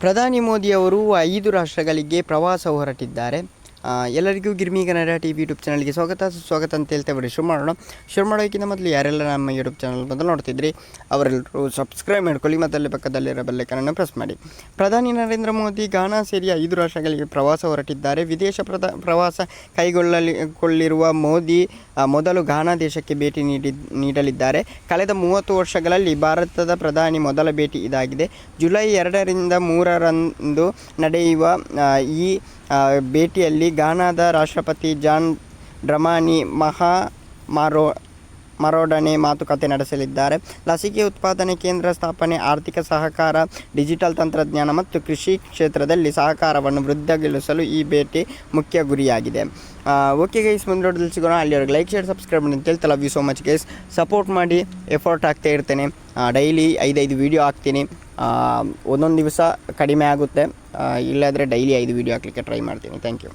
ಪ್ರಧಾನಿ ಮೋದಿಯವರು ಐದು ರಾಷ್ಟ್ರಗಳಿಗೆ ಪ್ರವಾಸ ಹೊರಟಿದ್ದಾರೆ. ಎಲ್ಲರಿಗೂ Girmi Kannada T V YouTube ಚಾನಲ್ಗೆ ಸ್ವಾಗತ. ಸುಸ್ವಾಗತ ಅಂತ ಹೇಳ್ತಾ ಬಿಡಿ ಶುರು ಮಾಡೋಣ ಶುರು ಮಾಡೋಕ್ಕಿಂತ ಮೊದಲು ಯಾರೆಲ್ಲ ನಮ್ಮ ಯೂಟ್ಯೂಬ್ ಚಾನಲ್ ಬಂದು ನೋಡ್ತಿದ್ರಿ ಅವರೆಲ್ಲರೂ ಸಬ್ಸ್ಕ್ರೈಬ್ ಮಾಡ್ಕೊಳ್ಳಿ ಮತ್ತು ಅಲ್ಲಿ ಪಕ್ಕದಲ್ಲಿರೋ ಬೆಲ್ಲೈಕನನ್ನು ಪ್ರೆಸ್ ಮಾಡಿ. ಪ್ರಧಾನಿ ನರೇಂದ್ರ ಮೋದಿ ಗಾನಾ ಸೇರಿ ಐದು ರಾಷ್ಟ್ರಗಳಿಗೆ ಪ್ರವಾಸ ಹೊರಟಿದ್ದಾರೆ. ವಿದೇಶ ಪ್ರದ ಪ್ರವಾಸ ಕೈಗೊಳ್ಳಲಿ ಕೊಳ್ಳಿರುವ ಮೋದಿ ಮೊದಲು ಘಾನಾ ದೇಶಕ್ಕೆ ಭೇಟಿ ನೀಡಿ ನೀಡಲಿದ್ದಾರೆ. ಕಳೆದ ಮೂವತ್ತು ವರ್ಷಗಳಲ್ಲಿ ಭಾರತದ ಪ್ರಧಾನಿ ಮೊದಲ ಭೇಟಿ ಇದಾಗಿದೆ. ಜುಲೈ ಎರಡರಿಂದ ಮೂರರಂದು ನಡೆಯುವ ಈ ಆ, ಭೇಟಿಯಲ್ಲಿ ಘಾನಾದ ರಾಷ್ಟ್ರಪತಿ ಜಾನ್ ಡ್ರಮಾನಿ ಮಹಾ ಮಾರೋ ಮರೋಡನೆ ಮಾತುಕತೆ ನಡೆಸಲಿದ್ದಾರೆ. ಲಸಿಕೆ ಉತ್ಪಾದನೆ ಕೇಂದ್ರ ಸ್ಥಾಪನೆ, ಆರ್ಥಿಕ ಸಹಕಾರ, ಡಿಜಿಟಲ್ ತಂತ್ರಜ್ಞಾನ ಮತ್ತು ಕೃಷಿ ಕ್ಷೇತ್ರದಲ್ಲಿ ಸಹಕಾರವನ್ನು ವೃದ್ಧಗೊಳಿಸಲು ಈ ಭೇಟಿ ಮುಖ್ಯ ಗುರಿಯಾಗಿದೆ. ಓಕೆ ಗೈಸ್ ಮುಂದೆ ನೋಡೋದಲ್ಲಿ ಸಿಗೋಣ. ಅಲ್ಲಿವರೆಗೆ ಲೈಕ್, ಶೇರ್, ಸಬ್ಸ್ಕ್ರೈಬ್ ಮಾಡಿ ಅಂತ ಹೇಳ್ತಾ love you so much guys support ಮಾಡಿ ಎಫರ್ಟ್ ಆಗ್ತಾ ಇರ್ತೇನೆ. ಡೈಲಿ ಐದೈದು ವೀಡಿಯೋ ಹಾಕ್ತೀನಿ. ಒಂದೊಂದು ದಿವಸ ಕಡಿಮೆ ಆಗುತ್ತೆ. ಇಲ್ಲಾಂದರೆ ಡೈಲಿ ಐದು ವೀಡಿಯೋ ಹಾಕ್ಲಿಕ್ಕೆ ಟ್ರೈ ಮಾಡ್ತೀನಿ. Thank you